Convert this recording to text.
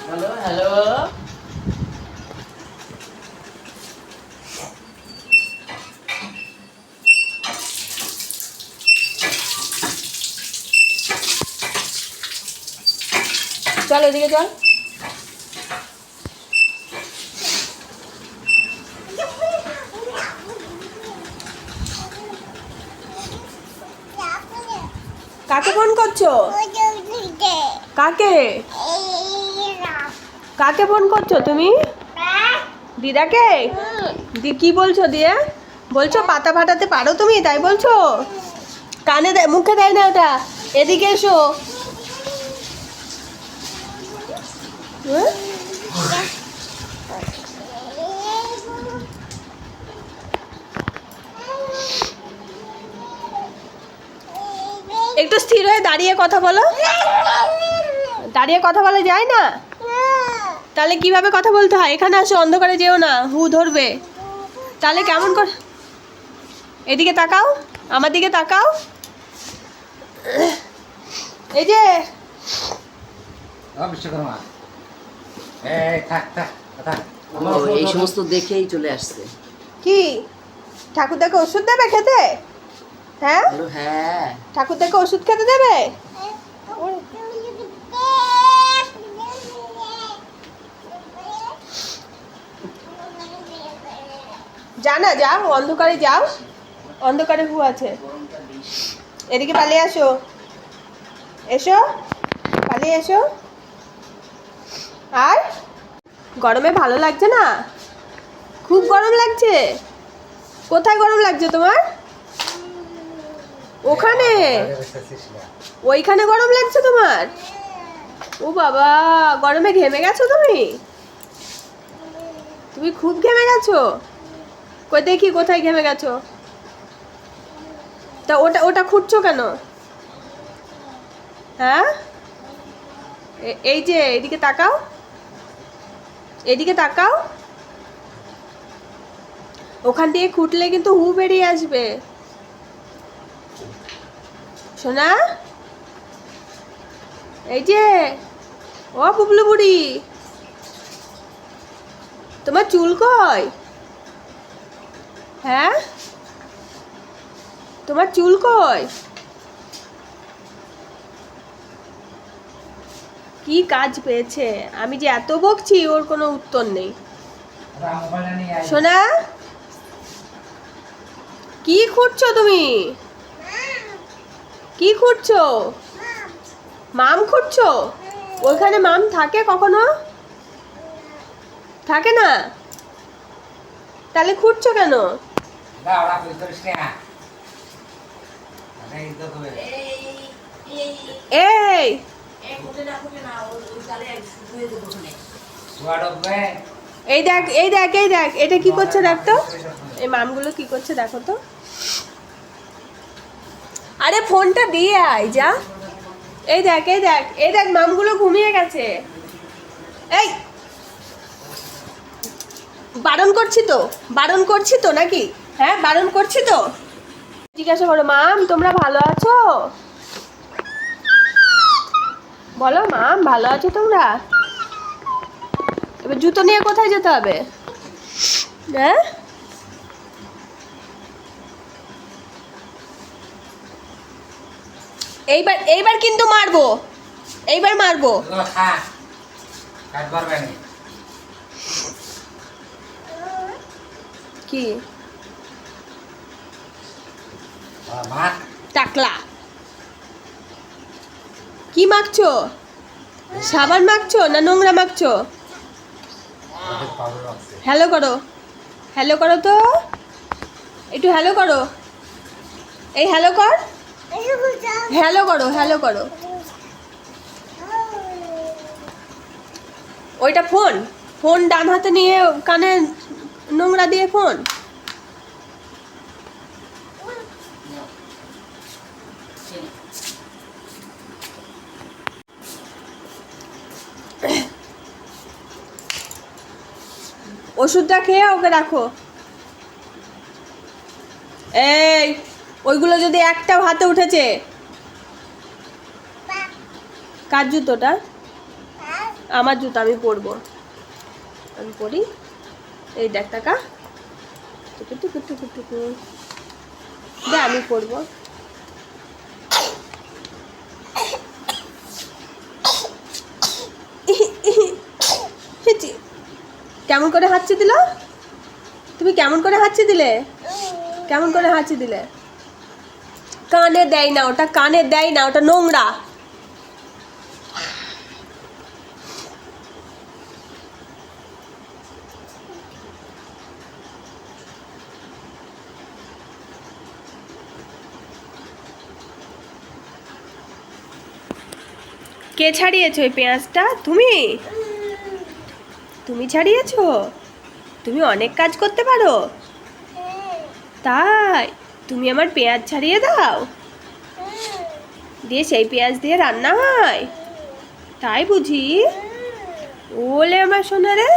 Hello hello চল এদিকে চল। কাকে ফোন করছ? কাকে? কাকে ফোন করছ তুমি? দিদাকে? দি কি বলছো দিয়ে? বলছো পাতা ফাটাতে পারো তুমি, তাই বলছো? কানে দেয় মুখে দেয় না ওটা। এদিকে এসো। হুম? একটু স্থির হয়ে দাঁড়িয়ে কথা বলো। দাঁড়িয়ে কথা বলা যায় না? তাহলে কীভাবে কথা বলতে হয়? এখানে আসো অন্ধকারে যেও না। হু ধরবে। তাহলে কেমন কর এদিকে তাকাও। আমার দিকে তাকাও। এই যে। এই সমস্ত দেখেই চলে আসছে। কি? ঠাকুরদাকে ওষুধ দেবে খেতে? হ্যাঁ? হ্যাঁ। ঠাকুরদাকে ওষুধ খেতে দেবে? যা না যাও, অন্ধকারে যাও। অন্ধকারে হু আছে। এদিকে পালিয়ে আসো। এসো, পালিয়ে এসো। আর? গরমে ভালো লাগছে না? খুব গরম লাগছে। কোথায় গরম লাগছে তোমার? ওখানে। ওইখানে গরম লাগছে তোমার? ও বাবা, গরমে ঘেমে গেছো তুমি? তুমি খুব ঘেমে গেছো? কই দেখি কোথায় ঘেমে গেছো? তা ওটা ওটা খুঁটছো কেন? হ্যাঁ? এই যে, এদিকে তাকাও। এদিকে তাকাও। ওখান দিয়ে খুঁটলে কিন্তু হু বেরিয়ে আসবে। শোনা এই যে, ও বুবলু বুড়ি। তোমার চুল কই? হ্যাঁ? তোমার চুল কই? কি কাজ পেয়েছে? আমি যে এত বকছি, ওর কোনো উত্তর নেই। সোনা? কি খুঁটছো তুমি? কি খুঁটছো মাম খুঁটছো ওইখানে মাম থাকে কখনো? থাকে না? তাহলে খুঁটছো কেন? কই করিস না এই এই দেখ এই দেখ এই দেখ এটা কি করছে দেখ তো এই মামগুলো কি করছে দেখো তো আরে ফোনটা দিয়ে আয় যা এই দেখ এই দেখ এই দেখ মামগুলো ঘুমিয়ে গেছে এই বারণ করছি তো বারণ করছি তো নাকি হ্যাঁ বারণ করছি তো। জিজ্ঞাসা করো মাম তোমরা ভালো আছো? বলো মাম ভালো আছো তোমরা? এবার জুতো নিয়ে কোথায় যেতে হবে? হ্যাঁ? এইবার এইবার কিন্তু মারবো। এইবার মারবো। কি? টাকলা। কি মাখছো? সাবান মাখছো না নোংরা মাখছো? হ্যালো করো। হ্যালো করো তো। একটু হ্যালো করো। এই হ্যালো কর। হ্যালো করো হ্যালো করো। ওইটা ফোন। ফোন ডান হাতে নিয়ে কানে নোংরা দিয়ে ফোন। ওষুধটা খেয়ে ওকে রাখো। এই, ওইগুলো যদি একটাও হাতে উঠেছে। কার জুতোটা আমার জুতো, আমি পরবো। আমি পরি। এই দেখ টাকা টুকু টুকু টুকু টুকু। দে আমি পরবো হিচি। কেমন করে হাঁচি দিল? তুমি কেমন করে হাঁচি দিলে? কেমন করে হাঁচি দিলে? কানে দেয় না ওটা, কানে দেয় না, ওটা নোংরা। কে ছাড়িয়েছো ওই পেঁয়াজটা? তুমি? ছাড়িয়েছো? তুমি অনেক কাজ করতে পারো। তাই, তুমি আমার পেঁয়াজ ছাড়িয়ে দাও। দিয়ে সেই পেঁয়াজ দিয়ে রান্না হয়। তাই বুঝি? ওলে আমার সোনারে